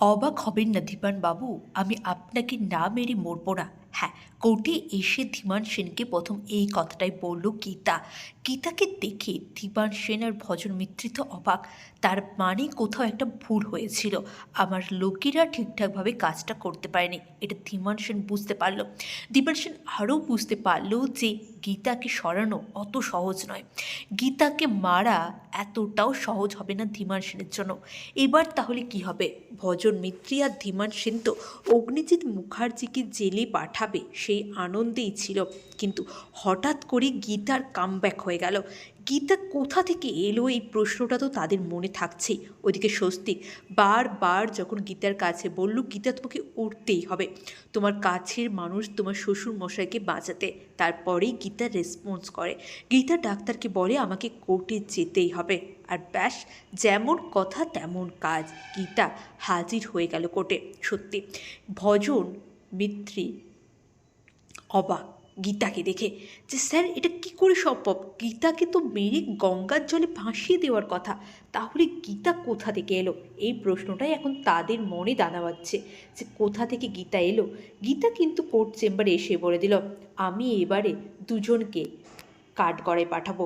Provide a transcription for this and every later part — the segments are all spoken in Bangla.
অবাক হবেন না ধীমান বাবু, আমি আপনাকে না মেরে মরবো না। হ্যাঁ কোর্টে এসে ধীমান সেনকে প্রথম এই কথাটাই বলল গীতা। গীতাকে দেখে ধীমান সেন আর ভজন মিত্রিত অবাক। তার মানে কোথাও একটা ভুল হয়েছিল। আমার লোকেরা ঠিকঠাকভাবে কাজটা করতে পারেনি। এটা ধীমান সেন বুঝতে পারল। ধীমান সেন আরও বুঝতে পারল যে গীতাকে সরানো অত সহজ নয়। গীতাকে মারা এতটাও সহজ হবে না ধীমান সেনের জন্য। এবার তাহলে কি হবে? ভজন মিত্রি আর ধীমান সেন তো অগ্নিজিৎ মুখার্জিকে জেলে পাঠাবে, সেই আনন্দেই ছিল। কিন্তু হঠাৎ করে গীতার কামব্যাক হয়ে গেল। গীতা কোথা থেকে এলো এই প্রশ্নটা তো তাদের মনে থাকছেই ওইদিকে স্বস্তিক বারবার যখন গীতার কাছে বলল, গীতা তোমাকে উঠতেই হবে। তোমার কাছের মানুষ তোমার শ্বশুর মশাইকে বাঁচাতে। তারপরেই গীতা রেসপন্স করে। গীতা ডাক্তারকে বলে, আমাকে কোর্টে যেতেই হবে। আর ব্যাস, যেমন কথা তেমন কাজ। গীতা হাজির হয়ে গেল কোর্টে সত্যি, ভজন, মিত্রি, অবাক। গীতাকে দেখে যে স্যার, এটা কি করে সম্ভব? গীতাকে তো মেরে গঙ্গার জলে ভাসিয়ে দেওয়ার কথা। তাহলে গীতা কোথা থেকে এলো? এই প্রশ্নটাই এখন তাদের মনে দানা বাচ্ছে যে কোথা থেকে গীতা এলো? গীতা কিন্তু কোর্ট চেম্বারে এসে বলে দিল, আমি এবারে দুজনকে কাঠগড়ায় পাঠাবো।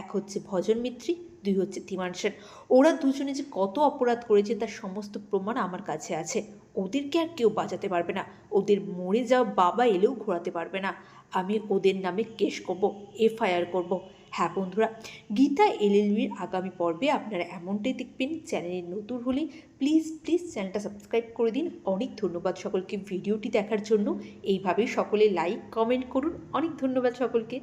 এক হচ্ছে ভজন মিত্রি দুই হচ্ছে ধীমান সেন ওরা দুজনে যে কত অপরাধ করেছে তার সমস্ত প্রমাণ আমার কাছে আছে। ওদেরকে আর কেউ বাঁচাতে পারবে না। ওদের মরে যাওয়া বাবা এলেও ঘোরাতে পারবে না। আমি ওদের নামে কেস করব, এফআইআর করব। হ্যাঁ বন্ধুরা, গীতা এলএলবির আগামী পর্বে আপনারা এমনটাই দেখবেন। চ্যানেলে নতুন হলে প্লিজ প্লিজ চ্যানেলটা সাবস্ক্রাইব করে দিন। অনেক ধন্যবাদ সকলকে ভিডিওটি দেখার জন্য। এইভাবে সকলে লাইক, কমেন্ট করুন। অনেক ধন্যবাদ সকলকে।